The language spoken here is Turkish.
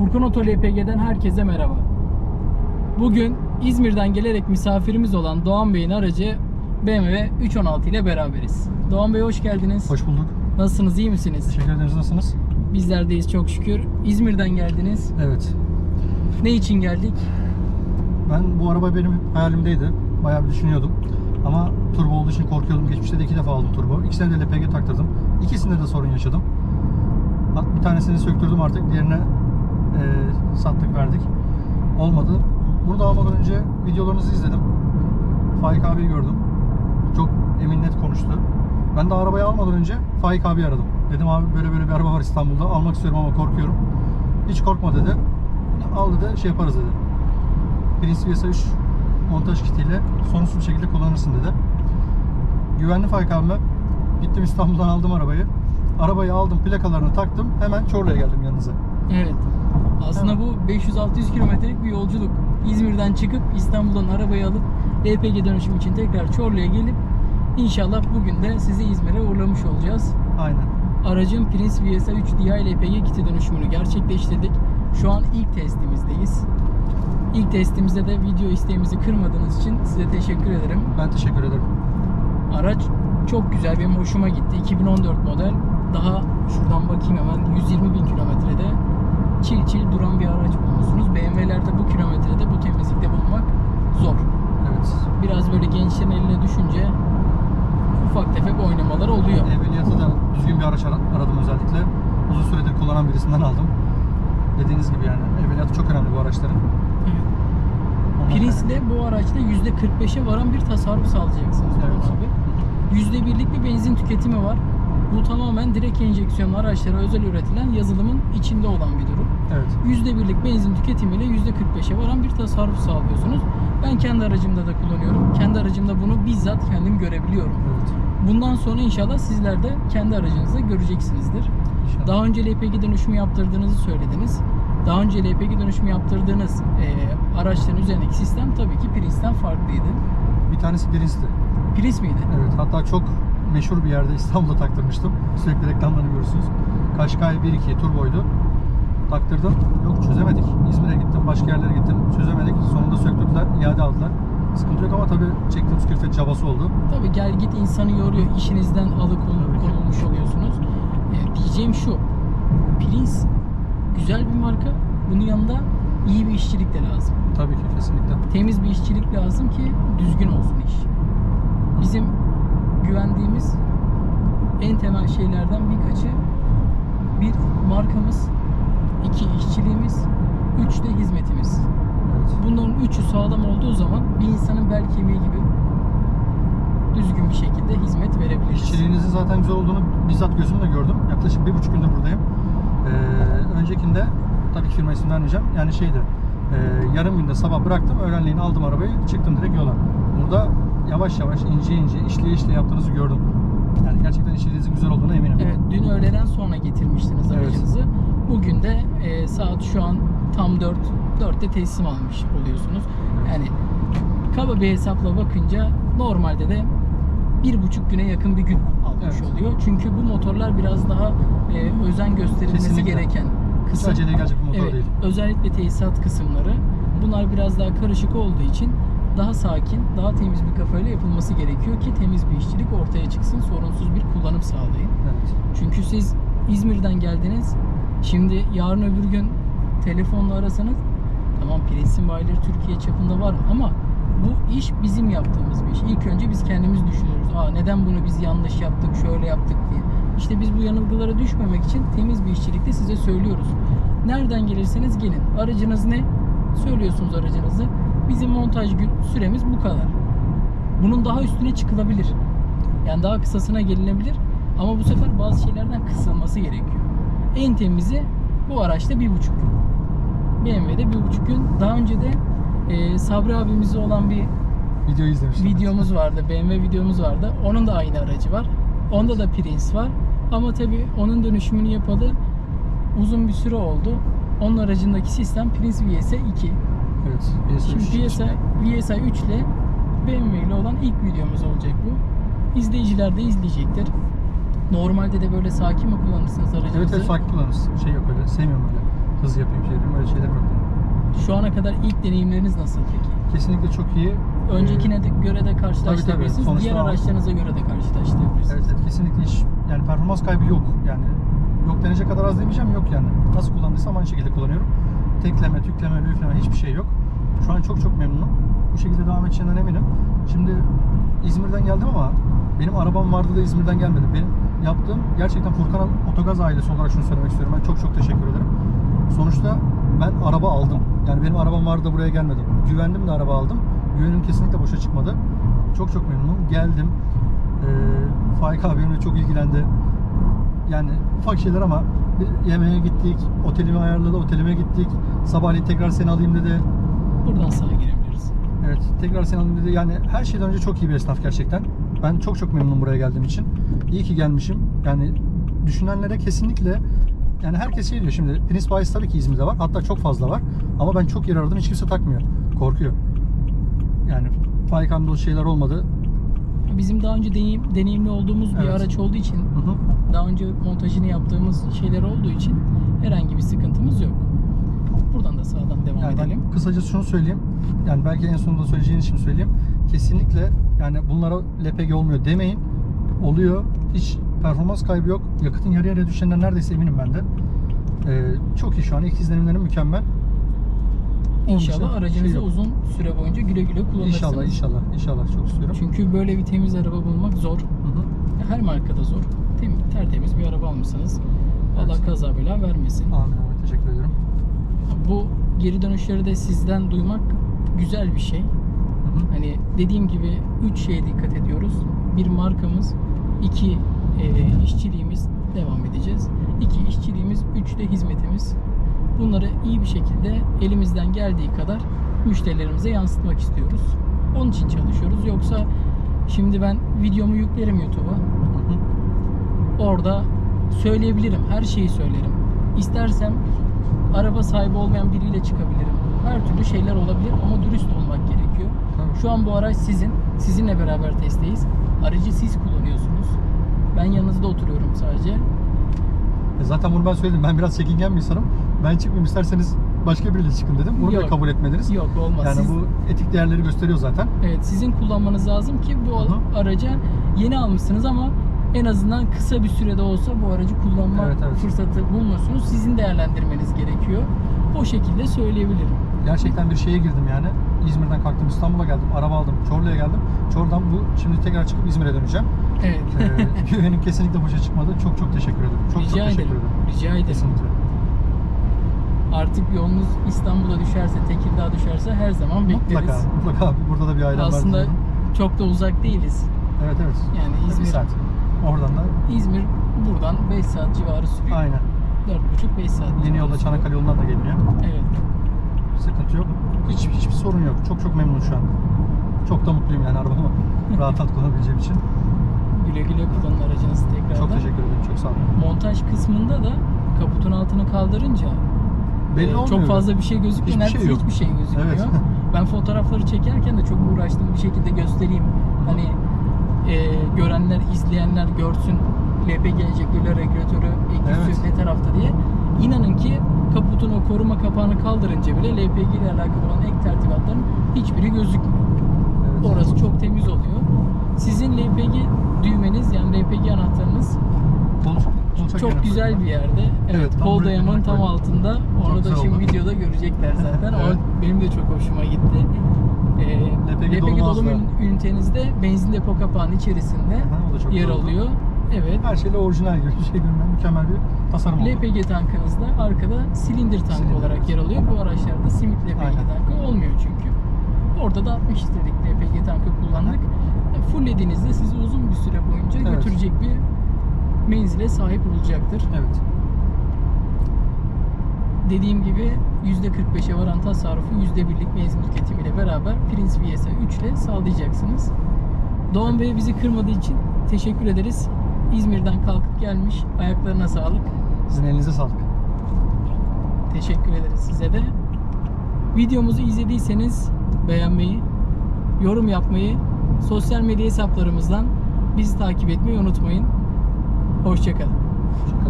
Furkan Oto LPG'den herkese merhaba. Bugün İzmir'den gelerek misafirimiz olan Doğan Bey'in aracı BMW 316 ile beraberiz. Doğan Bey hoş geldiniz. Hoş bulduk. Nasılsınız, iyi misiniz? Teşekkür ederiz. Nasılsınız? Bizlerdeyiz çok şükür. İzmir'den geldiniz. Evet. Ne için geldik? Ben bu araba benim hayalimdeydi. Bayağı bir düşünüyordum. Ama turbo olduğu için korkuyordum. Geçmişte de iki defa aldım turbo. İkisine de LPG taktırdım. İkisinde de sorun yaşadım. Bir tanesini söktürdüm artık. Diğerine e, sattık verdik. Olmadı. Bunu da almadan önce videolarınızı izledim. Faik abiyi gördüm. Çok emin net konuştu. Ben de arabayı almadan önce Faik abi aradım. Dedim abi böyle böyle bir araba var İstanbul'da. Almak istiyorum ama korkuyorum. Hiç korkma dedi. Al dedi şey yaparız dedi. Prince VS 3 montaj kitiyle sorunsuz bir şekilde kullanırsın dedi. Güvenli Faik abime gittim İstanbul'dan aldım arabayı. Arabayı aldım, plakalarını taktım. Hemen Çorlu'ya geldim yanınıza. Evet. Aslında bu 500-600 kilometrelik bir yolculuk. İzmir'den çıkıp İstanbul'dan arabayı alıp LPG dönüşüm için tekrar Çorlu'ya gelip inşallah bugün de sizi İzmir'e uğurlamış olacağız. Aynen. Aracın Prince VSA 3 Di LPG kiti dönüşümünü gerçekleştirdik. Şu an ilk testimizdeyiz. İlk testimizde de video isteğimizi kırmadığınız için size teşekkür ederim. Ben teşekkür ederim. Araç çok güzel, benim hoşuma gitti. 2014 model. Daha şuradan bakayım hemen 120 bin kilometrede çil çil duran bir araç bulmuşsunuz. BMW'lerde bu kilometrede bu temizlikte bulmak zor. Evet. Biraz böyle gençlerin eline düşünce ufak tefek oynamalar oluyor. Evveliyatı da düzgün bir araç ara- aradım özellikle. Uzun süredir kullanan birisinden aldım. Dediğiniz gibi yani evveliyatı çok önemli bu araçların. Evet. Ondan Prius'le bu araçta %45'e varan bir tasarruf sağlayacaksınız Evet. abi. %1'lik bir benzin tüketimi var. Bu tamamen direkt enjeksiyonlu araçlara özel üretilen yazılımın içinde olan bir durum. Evet. %1'lik benzin tüketimiyle %45'e varan bir tasarruf sağlıyorsunuz. Ben kendi aracımda da kullanıyorum. Kendi aracımda bunu bizzat kendim görebiliyorum. Evet. Bundan sonra inşallah sizler de kendi aracınızda göreceksinizdir. İnşallah. Daha önce LPG dönüşümü yaptırdığınızı söylediniz. Daha önce LPG dönüşümü yaptırdığınız e, araçların üzerindeki sistem tabii ki Prius'ten farklıydı. Bir tanesi Prince'ti. Prius miydi? Evet. Hatta çok meşhur bir yerde İstanbul'da taktırmıştım. Sürekli reklamlarını görürsünüz. Kaşkay 1.2 turboydu. Taktırdım. Yok çözemedik. İzmir'e gittim, başka yerlere gittim. Çözemedik. Sonunda söktürdüler, iade aldılar. Sıkıntı yok ama tabii çektiğimiz külfet cabası oldu. Tabii gel git insanı yoruyor. İşinizden alıkonulmuş oluyorsunuz. E, diyeceğim şu. Prius güzel bir marka. Bunun yanında iyi bir işçilik de lazım. Tabii ki kesinlikle. Temiz bir işçilik lazım ki düzgün olsun iş. Bizim güvendiğimiz en temel şeylerden birkaçı bir markamız, iki işçiliğimiz, üç de hizmetimiz. Evet. Bunların üçü sağlam olduğu zaman bir insanın bel kemiği gibi düzgün bir şekilde hizmet verebiliriz. İşçiliğinizin zaten güzel olduğunu bizzat gözümle gördüm. Yaklaşık bir buçuk gündür buradayım. Ee, öncekinde tabii ki firma isim vermeyeceğim. Yani şeydi. e, yarım günde sabah bıraktım. Öğlenleyin aldım arabayı. Çıktım direkt yola. Burada yavaş yavaş ince ince işleye işleye yaptığınızı gördüm. Yani gerçekten işçiliğinizin güzel olduğuna eminim. Evet, dün öğleden sonra getirmiştiniz Evet. aracınızı. Bugün de e, saat şu an tam 4, 4'te teslim almış oluyorsunuz. Yani kaba bir hesapla bakınca normalde de bir buçuk güne yakın bir gün almış Evet. oluyor. Çünkü bu motorlar biraz daha e, özen gösterilmesi Kesinlikle. gereken Hiç kısım. aceleye gelecek bir motor Evet, değil. özellikle tesisat kısımları. Bunlar biraz daha karışık olduğu için daha sakin, daha temiz bir kafayla yapılması gerekiyor ki temiz bir işçilik ortaya çıksın, sorunsuz bir kullanım sağlayın. Evet. Çünkü siz İzmir'den geldiniz. Şimdi yarın öbür gün telefonla arasanız tamam Prince'in bayileri Türkiye çapında var ama bu iş bizim yaptığımız bir iş. İlk önce biz kendimiz düşünüyoruz. Aa neden bunu biz yanlış yaptık, şöyle yaptık diye. İşte biz bu yanılgılara düşmemek için temiz bir işçilikte size söylüyoruz. Nereden gelirseniz gelin. Aracınız ne? Söylüyorsunuz aracınızı. Bizim montaj gün süremiz bu kadar. Bunun daha üstüne çıkılabilir. Yani daha kısasına gelinebilir. Ama bu sefer bazı şeylerden kısılması gerekiyor. En temizi bu araçta bir buçuk gün. BMW'de bir buçuk gün. Daha önce de e, Sabri abimizle olan bir Videoyu izlemiştim. videomuz vardı. BMW videomuz vardı. Onun da aynı aracı var. Onda da Prince var. Ama tabi onun dönüşümünü yapalı uzun bir süre oldu. Onun aracındaki sistem Prince VS'a 2. Evet. VS Şimdi üç VS'a, içinde. VS'a 3 ile BMW ile olan ilk videomuz olacak bu. İzleyiciler de izleyecektir. Normalde de böyle sakin mi kullanırsınız aracınızı? Evet evet sakin kullanırız. Şey yok öyle. Sevmiyorum öyle. hız yapayım şey yapayım öyle şeyler yok. Şu ana kadar ilk deneyimleriniz nasıl peki? Kesinlikle çok iyi. Öncekine de göre de karşılaştırabilirsiniz. Sonuçta Diğer o- araçlarınıza göre de karşılaştırabilirsiniz. Evet, evet kesinlikle hiç yani performans kaybı yok yani yok denecek kadar az demeyeceğim yok yani nasıl kullandıysam aynı şekilde kullanıyorum tekleme tükleme üfleme hiçbir şey yok şu an çok çok memnunum. Bu şekilde devam edeceğinden eminim. Şimdi İzmir'den geldim ama benim arabam vardı da İzmir'den gelmedi. Benim yaptığım gerçekten Furkan Otogaz ailesi olarak şunu söylemek istiyorum. Ben çok çok teşekkür ederim. Sonuçta ben araba aldım. Yani benim arabam vardı da buraya gelmedim güvendim de araba aldım. Güvenim kesinlikle boşa çıkmadı. Çok çok memnunum. Geldim. Ee, Faik abi benimle çok ilgilendi. Yani ufak şeyler ama yemeğe gittik, otelimi ayarladı, otelime gittik. Sabahleyin tekrar seni alayım dedi. Buradan sağa girebiliriz. Evet, tekrar seni alayım dedi. Yani her şeyden önce çok iyi bir esnaf gerçekten. Ben çok çok memnunum buraya geldiğim için. İyi ki gelmişim. Yani düşünenlere kesinlikle yani herkes şey diyor şimdi Prince Bayis tabii ki İzmir'de var. Hatta çok fazla var. Ama ben çok yer aradım hiç kimse takmıyor. Korkuyor. Yani Faik o şeyler olmadı. Bizim daha önce deneyim, deneyimli olduğumuz bir Evet. araç olduğu için, Hı hı. daha önce montajını yaptığımız şeyler olduğu için herhangi bir sıkıntımız yok. Buradan da ben kısaca şunu söyleyeyim. Yani belki en sonunda söyleyeceğiniz için söyleyeyim. Kesinlikle yani bunlara LPG olmuyor demeyin. Oluyor. Hiç performans kaybı yok. Yakıtın yarı yarıya düşeceğinden neredeyse eminim ben de. Ee, çok iyi şu an. İlk izlenimlerim mükemmel. Onun İnşallah şey aracınızı yok. uzun süre boyunca güle güle kullanırsınız. İnşallah inşallah inşallah çok istiyorum. Çünkü böyle bir temiz araba bulmak zor. Hı hı. Her markada zor. Tem, tertemiz bir araba almışsınız. Allah Evet. kaza bela vermesin. Amin amin teşekkür ederim. Bu geri dönüşleri de sizden duymak güzel bir şey. Hı hı. Hani dediğim gibi üç şeye dikkat ediyoruz. Bir markamız, iki e, işçiliğimiz devam edeceğiz. İki işçiliğimiz, üç de hizmetimiz. Bunları iyi bir şekilde elimizden geldiği kadar müşterilerimize yansıtmak istiyoruz. Onun için çalışıyoruz. Yoksa şimdi ben videomu yüklerim YouTube'a. Orada söyleyebilirim. Her şeyi söylerim. İstersem araba sahibi olmayan biriyle çıkabilirim. Her türlü şeyler olabilir ama dürüst olmak gerekiyor. Tabii. Şu an bu araç sizin. Sizinle beraber testteyiz. Aracı siz kullanıyorsunuz. Ben yanınızda oturuyorum sadece. E Zaten bunu ben söyledim. Ben biraz çekingen bir insanım. Ben çıkmayayım isterseniz başka biriyle çıkın dedim. Bunu Yok. da kabul etmediniz. Yok olmaz. Yani Siz- bu etik değerleri gösteriyor zaten. Evet sizin kullanmanız lazım ki bu hı. araca yeni almışsınız ama en azından kısa bir sürede olsa bu aracı kullanma Evet, evet. fırsatı bulmuyorsunuz. Sizin değerlendirmeniz gerekiyor. O şekilde söyleyebilirim. Gerçekten bir şeye girdim yani. İzmir'den kalktım İstanbul'a geldim. Araba aldım. Çorlu'ya geldim. Çorlu'dan bu şimdi tekrar çıkıp İzmir'e döneceğim. Evet. Ee, güvenim kesinlikle boşa çıkmadı. Çok çok teşekkür ederim. Çok çok Rica teşekkür ederim. ederim. Rica ederim. Kesinlikle. Artık yolunuz İstanbul'a düşerse, Tekirdağ düşerse her zaman bekleriz. Mutlaka. Mutlaka. Burada da bir ailem var. Aslında çok da uzak değiliz. Evet evet. Yani Bir İzmir, saat. Oradan da İzmir buradan 5 saat civarı sürüyor. aynen. 4,5-5 saat. Yeni civarı yolda sürüyor. Çanakkale yolundan da geliniyor. Evet. Sıkıntı yok. Hiç, hiçbir sorun yok. Çok çok memnunum şu an. Çok da mutluyum yani arabamı rahat rahat kullanabileceğim için. Güle güle kullanın aracınızı tekrardan. Çok teşekkür ederim. Çok sağ olun. Montaj kısmında da kaputun altını kaldırınca Belli e, olmuyor. çok fazla bir şey gözükmüyor. Hiçbir Neredeyse şey yok. hiçbir şey gözükmüyor. Evet. ben fotoğrafları çekerken de çok uğraştım bir şekilde göstereyim. Hani e, görenler, izleyenler görsün LPG enjektörü, regülatörü, Evet. egzoz ne tarafta diye. İnanın ki kaputun o koruma kapağını kaldırınca bile LPG ile alakalı olan ek tertibatların hiçbiri gözükmüyor. Evet. Orası çok temiz oluyor. Sizin LPG düğmeniz yani LPG anahtarınız koltuk çok güzel bir yerde. Evet, Evet, buraya dayamanın tam altında. Onu da şimdi videoda görecekler zaten. Evet. O benim de çok hoşuma gitti. Ee, LPG LPG, dolmazda. dolum ün- ünitenizde benzin depo kapağının içerisinde Ha, yer oldu. alıyor. Evet. Her şeyle orijinal gibi bir şey bilmem mükemmel bir tasarım oldu. LPG tankınızda arkada silindir tankı Silindir. olarak yer alıyor. Bu araçlarda simit LPG Aynen. tankı olmuyor çünkü. Orada da 60 litrelik LPG tankı kullandık. E, Fulllediğinizde sizi uzun bir süre boyunca Evet. götürecek bir menzile sahip olacaktır. Evet. Dediğim gibi %45'e varan tasarrufu %1'lik benzin tüketimiyle beraber Prince VS'a 3 ile sağlayacaksınız. Doğan Bey bizi kırmadığı için teşekkür ederiz. İzmir'den kalkıp gelmiş. Ayaklarına sağlık. Sizin elinize sağlık. Teşekkür ederiz size de. Videomuzu izlediyseniz beğenmeyi, yorum yapmayı, sosyal medya hesaplarımızdan bizi takip etmeyi unutmayın. Hoşçakalın. Hoşçakalın.